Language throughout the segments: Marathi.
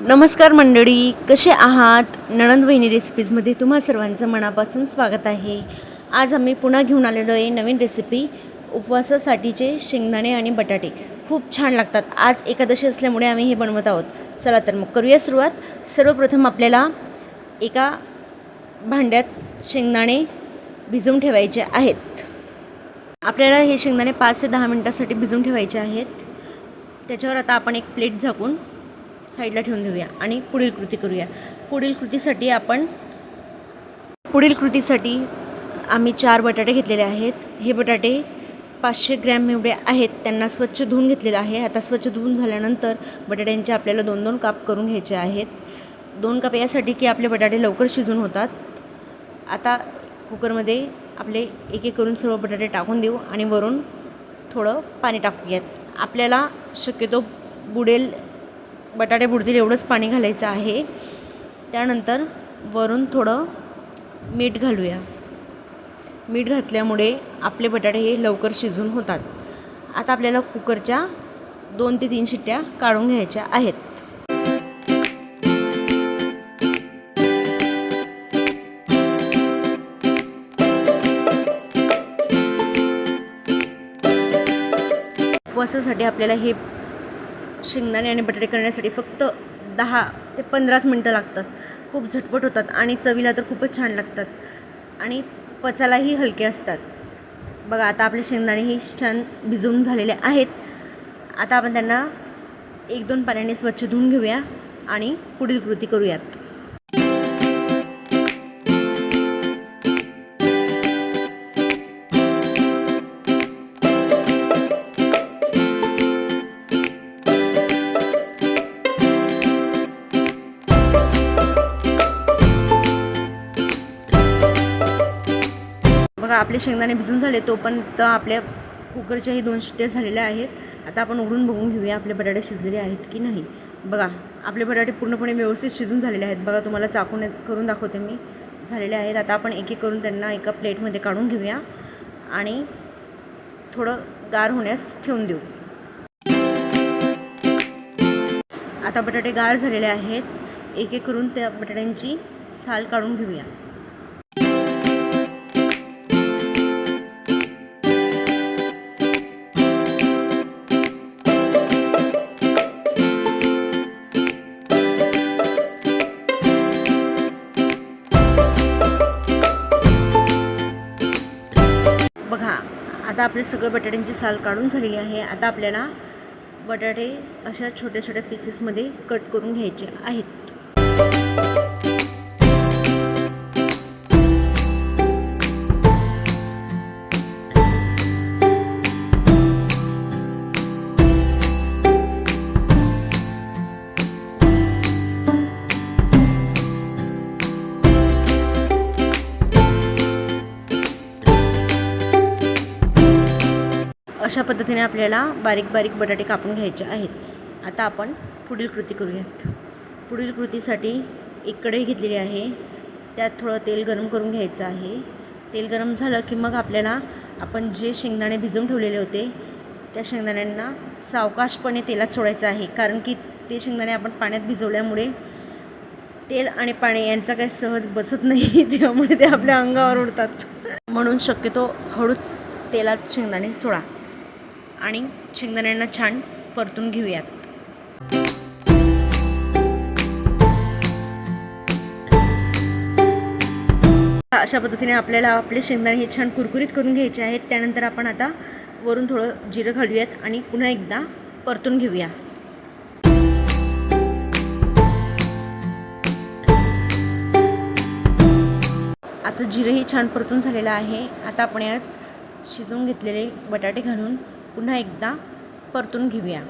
नमस्कार मंडळी कसे आहात? नणंद वहिनी रेसिपीजमध्ये तुम्हा सर्वांचं मनापासून स्वागत आहे. आज आम्ही पुन्हा घेऊन आलेलो आहे नवीन रेसिपी उपवासासाठीचे शेंगदाणे आणि बटाटे. खूप छान लागतात. आज एकादशी असल्यामुळे आम्ही हे बनवत आहोत. चला तर मग करूया सुरुवात. सर्वप्रथम आपल्याला एका भांड्यात शेंगदाणे भिजवून ठेवायचे आहेत. आपल्याला हे शेंगदाणे पाच ते दहा मिनटासाठी भिजवून ठेवायचे आहेत. त्याच्यावर आता आपण एक प्लेट झाकून साईडला ठेवून देऊया आणि पुढील कृती करूया. पुढील कृतीसाठी आपण पुढील कृतीसाठी आम्ही चार बटाटे घेतलेले आहेत. हे बटाटे पाचशे ग्रॅम एवढे आहेत. त्यांना स्वच्छ धुवून घेतलेलं आहे. आता स्वच्छ धुवून झाल्यानंतर बटाट्यांचे आपल्याला दोन दोन काप करून घ्यायचे आहेत. दोन काप यासाठी की आपले बटाटे लवकर शिजून होतात. आता कुकरमध्ये आपले एक एक करून सर्व बटाटे टाकून देऊ आणि वरून थोडं पाणी टाकूयात. आपल्याला शक्यतो बुडेल बटाटे बुडतील एवढंच पाणी घालायचं आहे. त्यानंतर वरून थोडं मीठ घालूया. मीठ घातल्यामुळे आपले बटाटे हे लवकर शिजून होतात. आता आपल्याला कुकरच्या दोन ते तीन शिट्ट्या काढून घ्यायच्या आहेत. उपवासासाठी आपल्याला हे शेंगदाणे आणि बटाटे करण्यासाठी फक्त दहा ते पंधराच मिनटं लागतात. खूप झटपट होतात आणि चवीला तर खूपच छान लागतात. आणि पचायलाही हलके असतात. बघा आता आपले शेंगदाणे ही छान भिजवून झालेले आहेत. आता आपण त्यांना एक दोन पाण्याने स्वच्छ धुवून घेऊया आणि पुढील कृती करूयात. बघा आपले शेंगदाणे भिजून झाले तो पण तर आपल्या कुकरच्याही दोन शिट्ट्या झालेल्या आहेत. आता आपण उघडून बघून घेऊया आपले बटाटे शिजलेले आहेत की नाही. बघा आपले बटाटे पूर्णपणे व्यवस्थित शिजून झालेले आहेत. बघा तुम्हाला चाकून करून दाखवते मी. झालेले आहेत. आता आपण एक एक करून त्यांना एका प्लेटमध्ये काढून घेऊया आणि थोडं गार होण्यास ठेवून देऊ. आता बटाटे गार झालेले आहेत. एक एक करून त्या बटाट्यांची साल काढून घेऊया. बघा आता आपले सगळे बटाट्यांची साल काढून झालेली आहे. आता आपल्याला बटाटे अशा छोट्या छोट्या पीसेसमध्ये कट करून घ्यायचे आहेत. अशा पद्धतीने आपल्याला बारीक बारीक बटाटे कापून घ्यायचे आहेत. आता आपण पुढील कृती करूयात. पुढील कृतीसाठी एक कढई घेतलेली आहे. त्यात थोडं तेल गरम करून घ्यायचं आहे. तेल गरम झालं की मग आपल्याला आपण जे शेंगदाणे भिजवून ठेवलेले होते त्या शेंगदाण्यांना सावकाशपणे तेलात सोडायचं आहे. कारण की ते शेंगदाणे आपण पाण्यात भिजवल्यामुळे तेल आणि पाणी यांचा काही सहज बसत नाही. त्यामुळे ते आपल्या अंगावर उडतात. म्हणून शक्यतो हळूच तेलात शेंगदाणे सोडा. आणि शेंगदाण्यांना छान परतून घेऊयात. अशा पद्धतीने आपल्याला आपले शेंगदाणे हे छान कुरकुरीत करून घ्यायचे आहेत. त्यानंतर आपण आता वरून थोडं जिरं घालूयात आणि पुन्हा एकदा परतून घेऊया. आता जिरंही छान परतून झालेलं आहे. आता आपण यात शिजवून घेतलेले बटाटे घालून पुन्हा एकदा परतून घेऊया.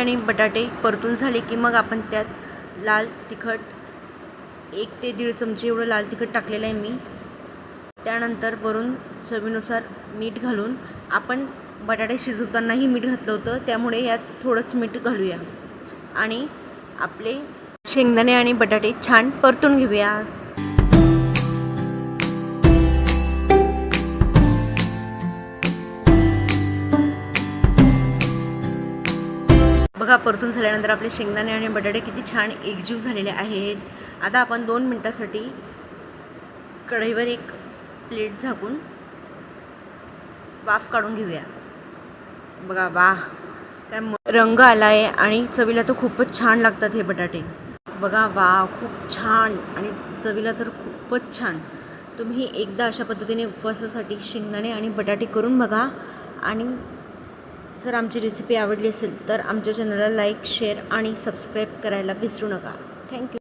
आणि बटाटे परतून झाले की मग आपण त्यात लाल तिखट एक ते दीड चमचे एवढं लाल तिखट टाकलेलं आहे मी. त्यानंतर वरून चवीनुसार मीठ घालून आपण बटाटे शिजवतानाही मीठ घातलं होतं त्यामुळे यात थोडंच मीठ घालूया. आणि आपले शेंगदाणे आणि बटाटे छान परतून घेऊया. बघा परतून झाल्यानंतर आपले शेंगदाणे आणि बटाटे किती छान एकजीव झालेले आहेत. आता आपण दोन मिनटासाठी कढईवर एक प्लेट झाकून वाफ काढून घेऊया. बघा वा काय रंग आला आहे आणि चवीला तर खूपच छान लागतात हे बटाटे. बघा वा खूप छान आणि चवीला तर खूपच छान. तुम्ही एकदा अशा पद्धतीने उपवासासाठी शेंगदाणे आणि बटाटे करून बघा आणि जर आमची रेसिपी आवडली असेल तर आमच्या चॅनलला लाईक शेअर आणि सबस्क्राईब करायला विसरू नका. थँक्यू